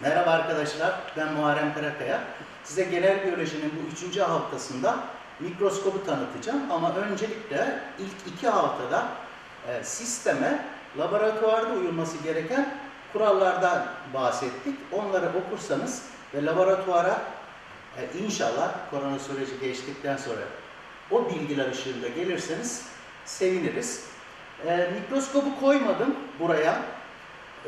Merhaba arkadaşlar, ben Muharrem Karakaya. Size genel biyolojinin bu üçüncü haftasında mikroskobu tanıtacağım. Ama öncelikle ilk iki haftada e, sisteme laboratuvarda uyulması gereken kurallardan bahsettik. Onları okursanız ve laboratuvara e, inşallah korona süreci geçtikten sonra o bilgiler ışığında gelirseniz seviniriz. E, mikroskobu koymadım buraya.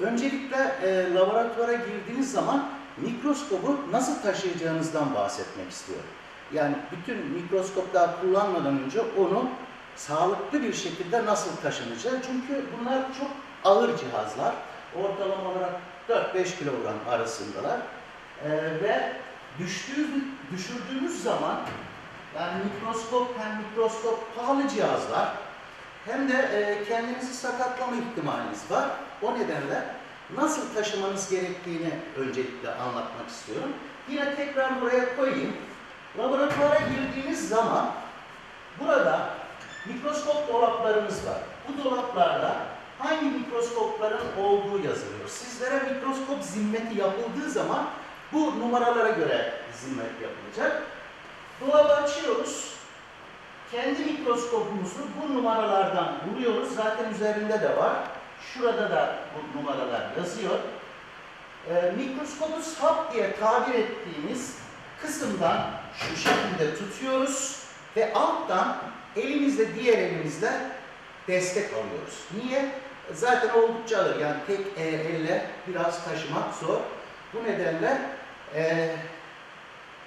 Öncelikle e, laboratuvara girdiğiniz zaman mikroskobu nasıl taşıyacağınızdan bahsetmek istiyorum. Yani bütün mikroskoplar kullanmadan önce onu sağlıklı bir şekilde nasıl taşınacağı. Çünkü bunlar çok ağır cihazlar. Ortalama olarak 4-5 kilogram arasındalar. E, ve düştüğü, düşürdüğünüz zaman yani mikroskop hem mikroskop pahalı cihazlar hem de e, kendinizi sakatlama ihtimaliniz var. O nedenle nasıl taşımanız gerektiğini öncelikle anlatmak istiyorum. Yine tekrar buraya koyayım. Laboratuvara girdiğiniz zaman burada mikroskop dolaplarımız var. Bu dolaplarda hangi mikroskopların olduğu yazılıyor. Sizlere mikroskop zimmeti yapıldığı zaman bu numaralara göre zimmet yapılacak. Dolabı açıyoruz. Kendi mikroskopumuzu bu numaralardan buluyoruz. Zaten üzerinde de var. Şurada da bu numaralar yazıyor. Ee, mikroskopu sap diye tabir ettiğimiz kısımdan şu şekilde tutuyoruz ve alttan elimizle diğer elimizle destek alıyoruz. Niye? Zaten oldukça ağır yani tek e, elle biraz taşımak zor. Bu nedenle e,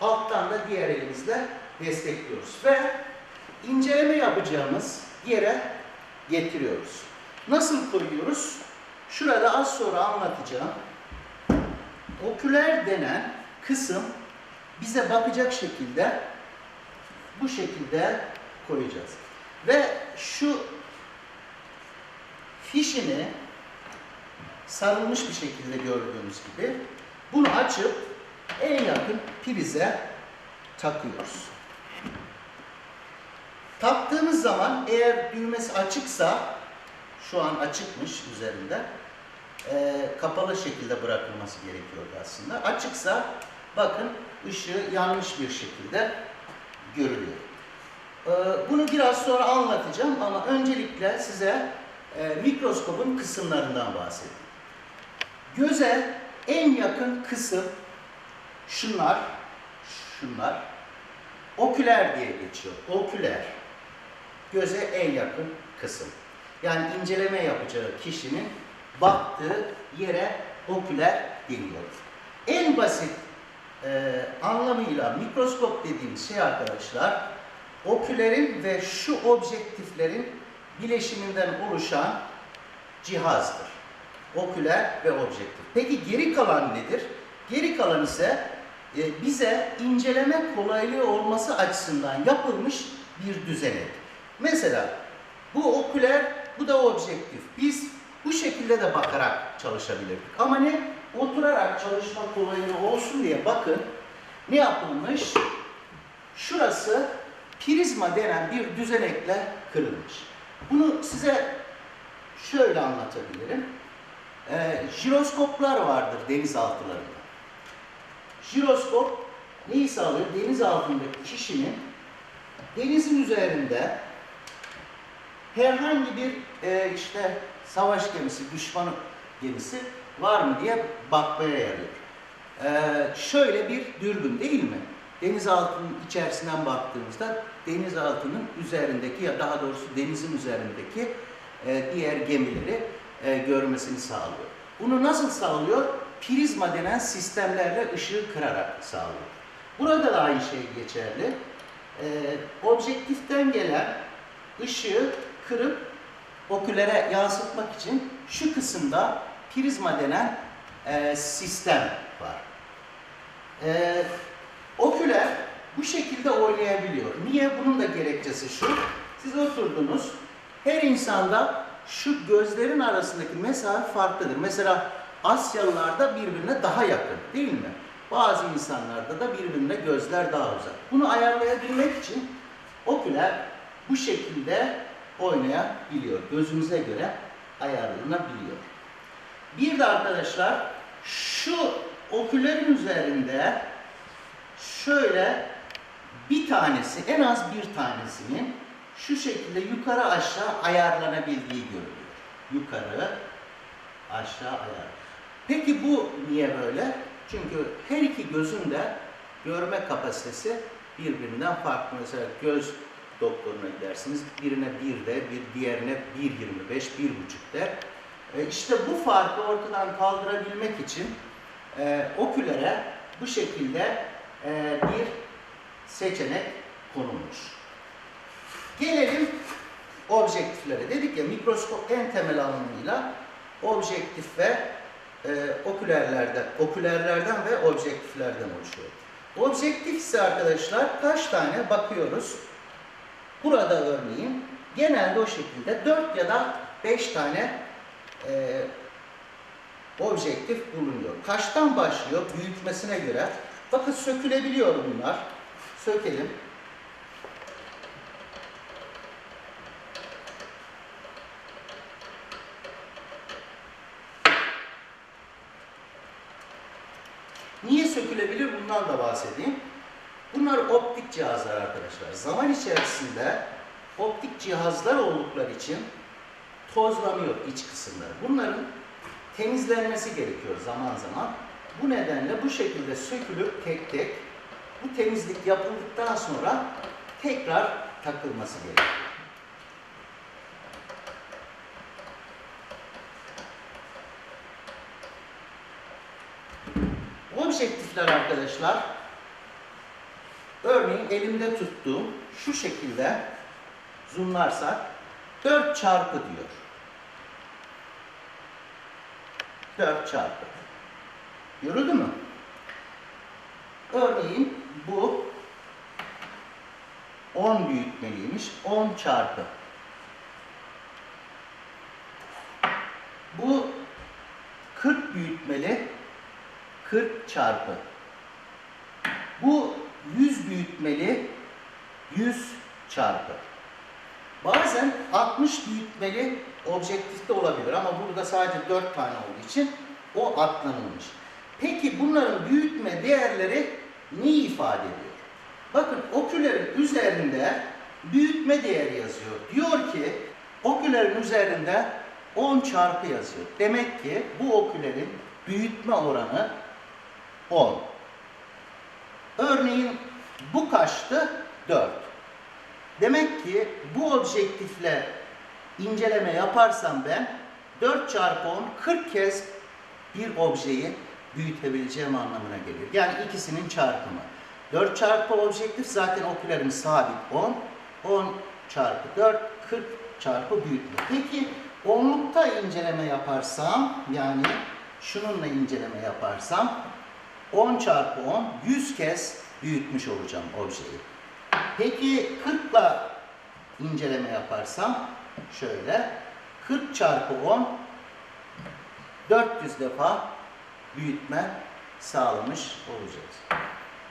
alttan da diğer elimizle destekliyoruz ve inceleme yapacağımız yere getiriyoruz. Nasıl koyuyoruz? Şurada az sonra anlatacağım. Oküler denen kısım bize bakacak şekilde bu şekilde koyacağız. Ve şu fişini sarılmış bir şekilde gördüğünüz gibi bunu açıp en yakın prize takıyoruz. Taktığımız zaman eğer düğmesi açıksa, şu an açıkmış üzerinde, e, kapalı şekilde bırakılması gerekiyordu aslında. Açıksa bakın ışığı yanlış bir şekilde görülüyor. E, bunu biraz sonra anlatacağım ama öncelikle size e, mikroskopun kısımlarından bahsedeyim. Göze en yakın kısım şunlar, şunlar, oküler diye geçiyor. Oküler göze en yakın kısım. Yani inceleme yapacağı kişinin baktığı yere oküler deniyor. En basit e, anlamıyla mikroskop dediğimiz şey arkadaşlar, okülerin ve şu objektiflerin bileşiminden oluşan cihazdır. Oküler ve objektif. Peki geri kalan nedir? Geri kalan ise e, bize inceleme kolaylığı olması açısından yapılmış bir düzenek. Mesela bu oküler, bu da objektif. Biz bu şekilde de bakarak çalışabilirdik. Ama ne? Oturarak çalışma kolaylığı olsun diye bakın ne yapılmış? Şurası prizma denen bir düzenekle kırılmış. Bunu size şöyle anlatabilirim. Ee, jiroskoplar vardır denizaltılarında. Jiroskop neyi sağlıyor? Deniz altındaki kişinin denizin üzerinde herhangi bir e, işte savaş gemisi, düşman gemisi var mı diye bakmaya yarıyor. E, şöyle bir dürbün değil mi? Denizaltının içerisinden baktığımızda denizaltının üzerindeki ya daha doğrusu denizin üzerindeki e, diğer gemileri e, görmesini sağlıyor. Bunu nasıl sağlıyor? Prizma denen sistemlerle ışığı kırarak sağlıyor. Burada da aynı şey geçerli. E, objektiften gelen ışığı kırıp okülere yansıtmak için şu kısımda prizma denen e, sistem var. E, oküler bu şekilde oynayabiliyor. Niye? Bunun da gerekçesi şu. Siz oturdunuz. Her insanda şu gözlerin arasındaki mesafe farklıdır. Mesela Asyalılarda birbirine daha yakın değil mi? Bazı insanlarda da birbirine gözler daha uzak. Bunu ayarlayabilmek için oküler bu şekilde oynayabiliyor. Gözünüze göre ayarlanabiliyor. Bir de arkadaşlar şu oküllerin üzerinde şöyle bir tanesi, en az bir tanesinin şu şekilde yukarı aşağı ayarlanabildiği görülüyor. Yukarı, aşağı ayar. Peki bu niye böyle? Çünkü her iki gözün de görme kapasitesi birbirinden farklı. Mesela göz doktoruna gidersiniz. Birine 1 de, bir diğerine 1.25, 1.5 de. E, işte bu farkı ortadan kaldırabilmek için e, okülere bu şekilde e, bir seçenek konulmuş. Gelelim objektiflere. Dedik ya mikroskop en temel anlamıyla objektif ve e, okülerlerden, okülerlerden ve objektiflerden oluşuyor. Objektif ise arkadaşlar kaç tane bakıyoruz. Burada örneğin genelde o şekilde 4 ya da 5 tane e, objektif bulunuyor. Kaçtan başlıyor? Büyütmesine göre. Bakın sökülebiliyor bunlar. Sökelim. Niye sökülebilir? Bundan da bahsedeyim. Bunlar optik cihazlar arkadaşlar. Zaman içerisinde optik cihazlar oldukları için tozlanıyor iç kısımları. Bunların temizlenmesi gerekiyor zaman zaman. Bu nedenle bu şekilde sökülüp tek tek bu temizlik yapıldıktan sonra tekrar takılması gerekiyor. Objektifler arkadaşlar örneğin elimde tuttuğum şu şekilde zoomlarsak 4 çarpı diyor. 4 çarpı. Görüldü mü? Örneğin bu 10 büyütmeliymiş. 10 çarpı. Bu 40 büyütmeli. 40 çarpı. Bu 100 büyütmeli. 100 çarpı. Bazen 60 büyütmeli objektifte olabilir ama burada sadece 4 tane olduğu için o atlanılmış. Peki bunların büyütme değerleri neyi ifade ediyor? Bakın okülerin üzerinde büyütme değeri yazıyor. Diyor ki okülerin üzerinde 10 çarpı yazıyor. Demek ki bu okülerin büyütme oranı 10. Örneğin bu kaçtı? 4. Demek ki bu objektifle inceleme yaparsam ben 4 çarpı 10 40 kez bir objeyi büyütebileceğim anlamına geliyor. Yani ikisinin çarpımı. 4 çarpı objektif zaten okülerim sabit 10. 10 çarpı 4 40 çarpı büyütme. Peki onlukta inceleme yaparsam yani şununla inceleme yaparsam 10 çarpı 10 100 kez büyütmüş olacağım objeyi. Peki 40 ile inceleme yaparsam şöyle 40 çarpı 10 400 defa büyütme sağlamış olacağız.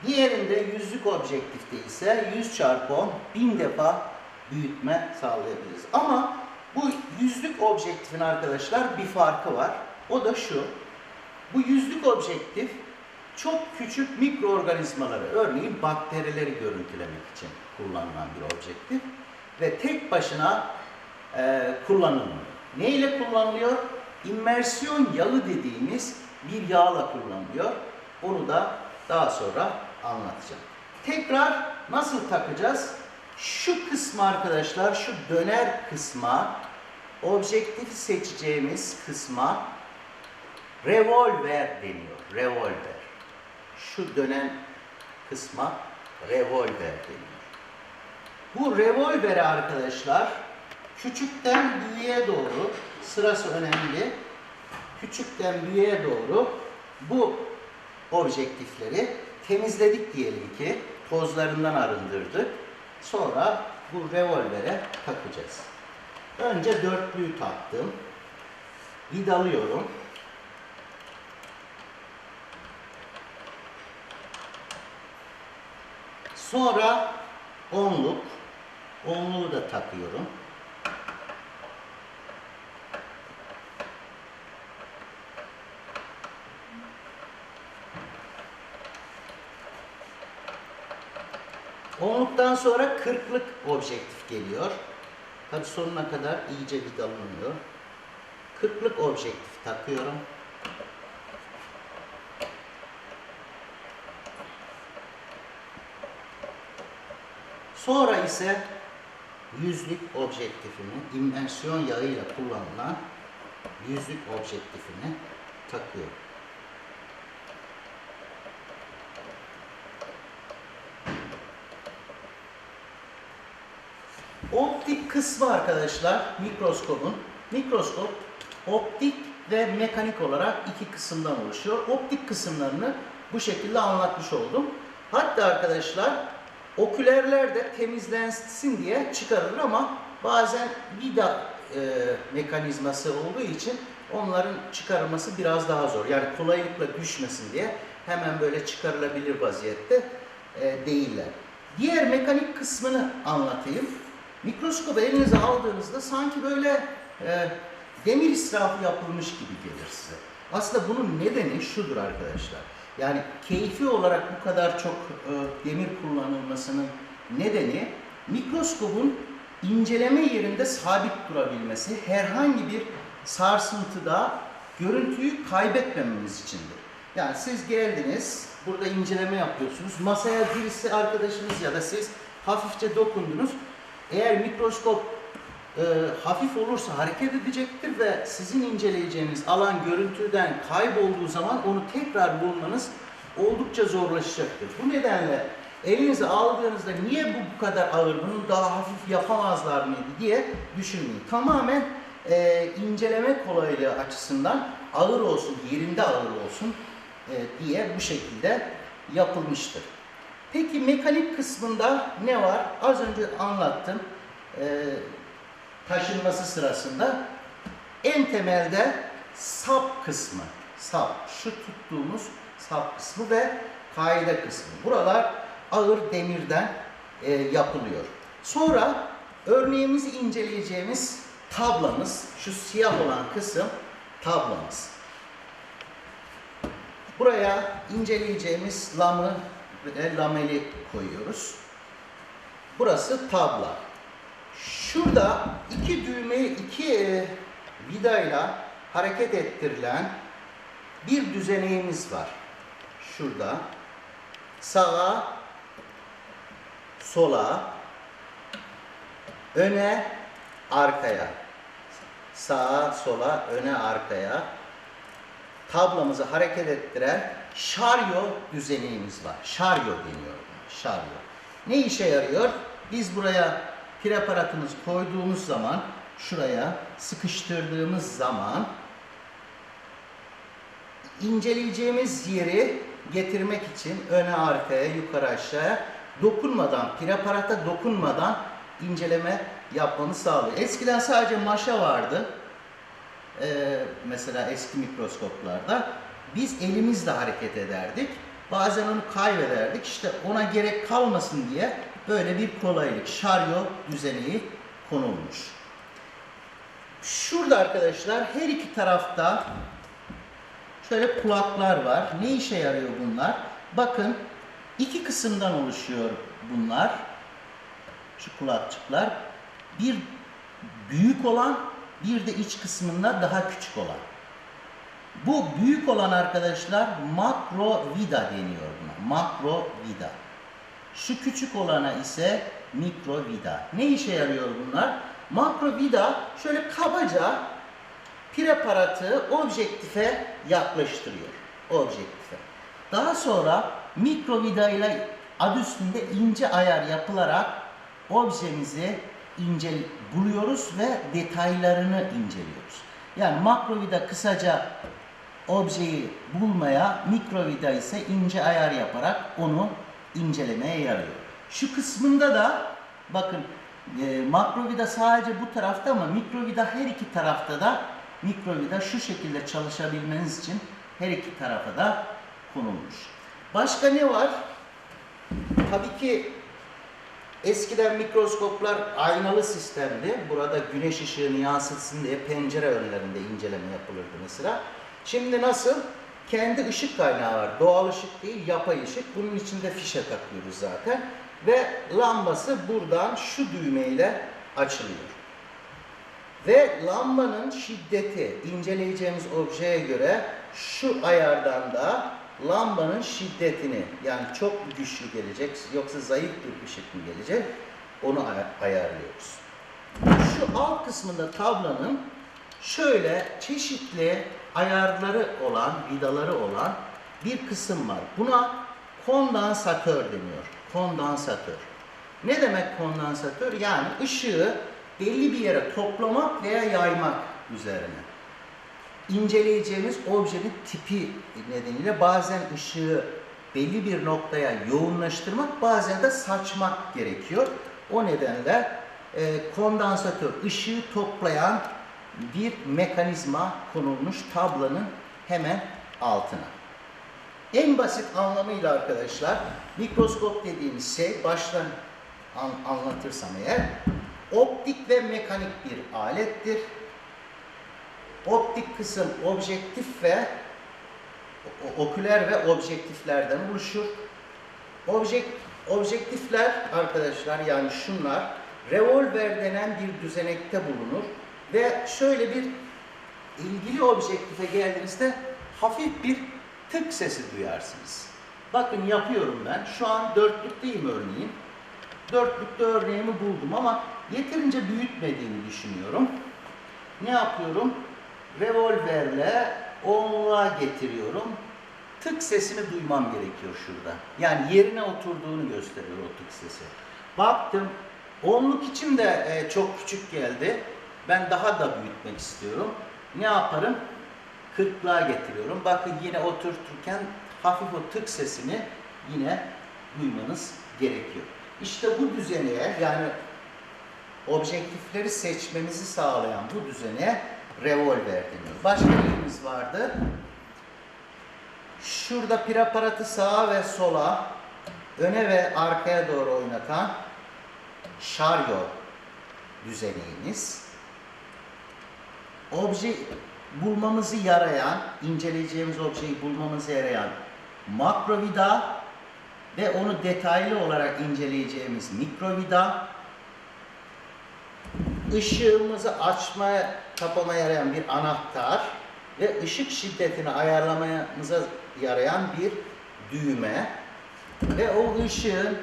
Diğerinde yüzlük objektifte ise 100 çarpı 10 1000 defa büyütme sağlayabiliriz. Ama bu yüzlük objektifin arkadaşlar bir farkı var. O da şu. Bu yüzlük objektif çok küçük mikroorganizmaları, örneğin bakterileri görüntülemek için kullanılan bir objektif ve tek başına e, kullanılmıyor. Ne ile kullanılıyor? İmmersiyon yağı dediğimiz bir yağla kullanılıyor. Onu da daha sonra anlatacağım. Tekrar nasıl takacağız? Şu kısmı arkadaşlar, şu döner kısma, objektifi seçeceğimiz kısma revolver deniyor. Revolver. Şu dönen kısma revolver deniyor. Bu revolveri arkadaşlar küçükten büyüğe doğru sırası önemli. Küçükten büyüğe doğru bu objektifleri temizledik diyelim ki tozlarından arındırdık. Sonra bu revolvere takacağız. Önce dörtlüyü taktım. Vidalıyorum. Sonra onluk. Onluğu da takıyorum. Onluktan sonra kırklık objektif geliyor. Tabi sonuna kadar iyice vidalanıyor. Kırklık objektif takıyorum. Sonra ise yüzlük objektifini, immersiyon yağıyla kullanılan yüzlük objektifini takıyorum. Optik kısmı arkadaşlar mikroskopun. Mikroskop optik ve mekanik olarak iki kısımdan oluşuyor. Optik kısımlarını bu şekilde anlatmış oldum. Hatta arkadaşlar okülerler de temizlensin diye çıkarılır ama bazen vida e, mekanizması olduğu için onların çıkarılması biraz daha zor. Yani kolaylıkla düşmesin diye hemen böyle çıkarılabilir vaziyette e, değiller. Diğer mekanik kısmını anlatayım. Mikroskobu elinize aldığınızda sanki böyle e, demir israfı yapılmış gibi gelir size. Aslında bunun nedeni şudur arkadaşlar. Yani keyfi olarak bu kadar çok e, demir kullanılmasının nedeni mikroskobun inceleme yerinde sabit durabilmesi, herhangi bir sarsıntıda görüntüyü kaybetmememiz içindir. Yani siz geldiniz, burada inceleme yapıyorsunuz. Masaya birisi arkadaşınız ya da siz hafifçe dokundunuz. Eğer mikroskop e, hafif olursa hareket edecektir ve sizin inceleyeceğiniz alan görüntüden kaybolduğu zaman onu tekrar bulmanız oldukça zorlaşacaktır. Bu nedenle elinize aldığınızda niye bu bu kadar ağır, bunu daha hafif yapamazlar mıydı diye düşünmeyin. Tamamen e, inceleme kolaylığı açısından ağır olsun, yerinde ağır olsun e, diye bu şekilde yapılmıştır. Peki mekanik kısmında ne var? Az önce anlattım. Ee, taşınması sırasında en temelde sap kısmı. Sap, şu tuttuğumuz sap kısmı ve kaide kısmı. Buralar ağır demirden e, yapılıyor. Sonra örneğimizi inceleyeceğimiz tablamız, şu siyah olan kısım tablamız. Buraya inceleyeceğimiz lamı ve lameli koyuyoruz. Burası tabla. Şurada iki düğmeyi iki e, vidayla hareket ettirilen bir düzeneğimiz var. Şurada sağa, sola, öne, arkaya. Sağa, sola, öne, arkaya tablamızı hareket ettiren şaryo düzenimiz var. Şaryo deniyor. Şaryo. Ne işe yarıyor? Biz buraya preparatımızı koyduğumuz zaman şuraya sıkıştırdığımız zaman inceleyeceğimiz yeri getirmek için öne arkaya yukarı aşağıya dokunmadan preparata dokunmadan inceleme yapmamı sağlıyor. Eskiden sadece maşa vardı. Ee, mesela eski mikroskoplarda biz elimizle hareket ederdik. Bazen onu kaybederdik. İşte ona gerek kalmasın diye böyle bir kolaylık, şaryo düzeneği konulmuş. Şurada arkadaşlar her iki tarafta şöyle kulaklar var. Ne işe yarıyor bunlar? Bakın iki kısımdan oluşuyor bunlar. Şu kulakçıklar. Bir büyük olan, bir de iç kısmında daha küçük olan. Bu büyük olan arkadaşlar makro vida deniyor buna. Makro vida. Şu küçük olana ise mikro vida. Ne işe yarıyor bunlar? Makro vida şöyle kabaca preparatı objektife yaklaştırıyor. Objektife. Daha sonra mikro vida ile adı üstünde ince ayar yapılarak objemizi ince buluyoruz ve detaylarını inceliyoruz. Yani makro vida kısaca objeyi bulmaya, mikro vida ise ince ayar yaparak onu incelemeye yarıyor. Şu kısmında da bakın e, makro vida sadece bu tarafta ama mikro vida her iki tarafta da mikro vida şu şekilde çalışabilmeniz için her iki tarafa da konulmuş. Başka ne var? Tabii ki eskiden mikroskoplar aynalı sistemdi. Burada güneş ışığını yansıtsın diye pencere önlerinde inceleme yapılırdı mesela. Şimdi nasıl? Kendi ışık kaynağı var. Doğal ışık değil, yapay ışık. Bunun içinde fişe takıyoruz zaten. ve lambası buradan şu düğmeyle açılıyor. Ve lambanın şiddeti inceleyeceğimiz objeye göre şu ayardan da lambanın şiddetini yani çok güçlü gelecek yoksa zayıf bir ışık mı gelecek onu ay- ayarlıyoruz. Şu alt kısmında tablanın şöyle çeşitli ayarları olan, vidaları olan bir kısım var. Buna kondansatör deniyor. Kondansatör. Ne demek kondansatör? Yani ışığı belli bir yere toplamak veya yaymak üzerine. İnceleyeceğimiz objenin tipi nedeniyle bazen ışığı belli bir noktaya yoğunlaştırmak, bazen de saçmak gerekiyor. O nedenle e, kondansatör ışığı toplayan bir mekanizma konulmuş tablanın hemen altına. En basit anlamıyla arkadaşlar mikroskop dediğimiz şey baştan an- anlatırsam eğer optik ve mekanik bir alettir. Optik kısım objektif ve oküler ve objektiflerden oluşur. Objek, objektifler arkadaşlar yani şunlar revolver denen bir düzenekte bulunur ve şöyle bir ilgili objektife geldiğinizde hafif bir tık sesi duyarsınız. Bakın yapıyorum ben. Şu an dörtlükteyim örneğin. Dörtlükte örneğimi buldum ama yeterince büyütmediğini düşünüyorum. Ne yapıyorum? Revolverle onluğa getiriyorum. Tık sesini duymam gerekiyor şurada. Yani yerine oturduğunu gösteriyor o tık sesi. Baktım onluk için de e, çok küçük geldi. Ben daha da büyütmek istiyorum. Ne yaparım? Kırklığa getiriyorum. Bakın yine oturturken hafif o tık sesini yine duymanız gerekiyor. İşte bu düzeneye yani objektifleri seçmemizi sağlayan bu düzene revolver deniyor. Başka neyimiz vardı? Şurada preparatı sağa ve sola, öne ve arkaya doğru oynatan şaryo düzeneyimiz. Obje bulmamızı yarayan, inceleyeceğimiz objeyi bulmamızı yarayan makrovida ve onu detaylı olarak inceleyeceğimiz mikrovida, ışığımızı açmaya, kapamaya yarayan bir anahtar ve ışık şiddetini ayarlamamıza yarayan bir düğme ve o ışığın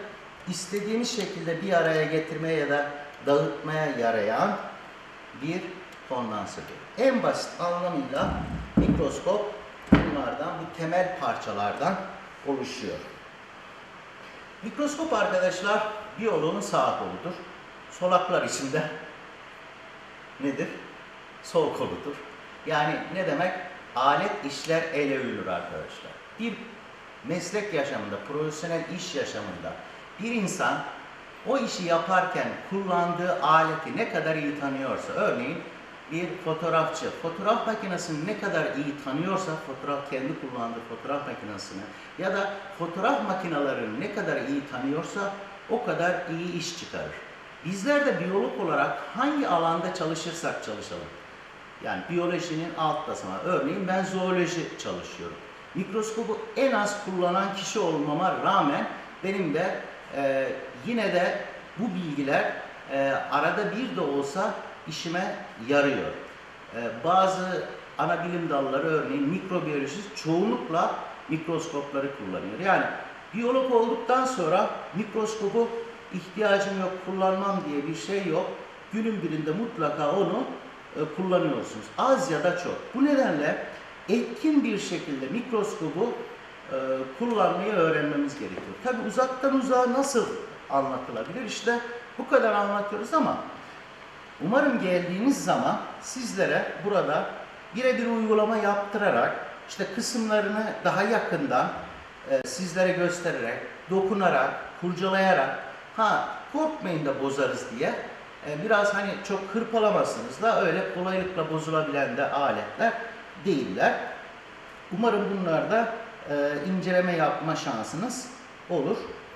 istediğimiz şekilde bir araya getirmeye ya da dağıtmaya yarayan bir kondansatör. En basit anlamıyla mikroskop bunlardan, bu temel parçalardan oluşuyor. Mikroskop arkadaşlar biyoloğun sağ koludur. Solaklar içinde nedir? Sol koludur. Yani ne demek? Alet işler ele övülür arkadaşlar. Bir meslek yaşamında, profesyonel iş yaşamında bir insan o işi yaparken kullandığı aleti ne kadar iyi tanıyorsa, örneğin bir fotoğrafçı fotoğraf makinesini ne kadar iyi tanıyorsa, fotoğraf kendi kullandığı fotoğraf makinesini ya da fotoğraf makinelerini ne kadar iyi tanıyorsa o kadar iyi iş çıkarır. Bizler de biyolog olarak hangi alanda çalışırsak çalışalım. Yani biyolojinin alt basamağı. Örneğin ben zooloji çalışıyorum. Mikroskobu en az kullanan kişi olmama rağmen benim de e, yine de bu bilgiler e, arada bir de olsa işime yarıyor. E, bazı ana bilim dalları örneğin mikrobiyoloji çoğunlukla mikroskopları kullanıyor. Yani biyolog olduktan sonra mikroskobu ihtiyacım yok, kullanmam diye bir şey yok. Günün birinde mutlaka onu e, kullanıyorsunuz. Az ya da çok. Bu nedenle etkin bir şekilde mikroskobu e, kullanmayı öğrenmemiz gerekiyor. Tabi uzaktan uzağa nasıl anlatılabilir? İşte bu kadar anlatıyoruz ama umarım geldiğiniz zaman sizlere burada birebir uygulama yaptırarak işte kısımlarını daha yakından e, sizlere göstererek, dokunarak, kurcalayarak ha korkmayın da bozarız diye e, biraz hani çok hırpalamasınız da öyle kolaylıkla bozulabilen de aletler değiller. Umarım bunlarda e, inceleme yapma şansınız olur.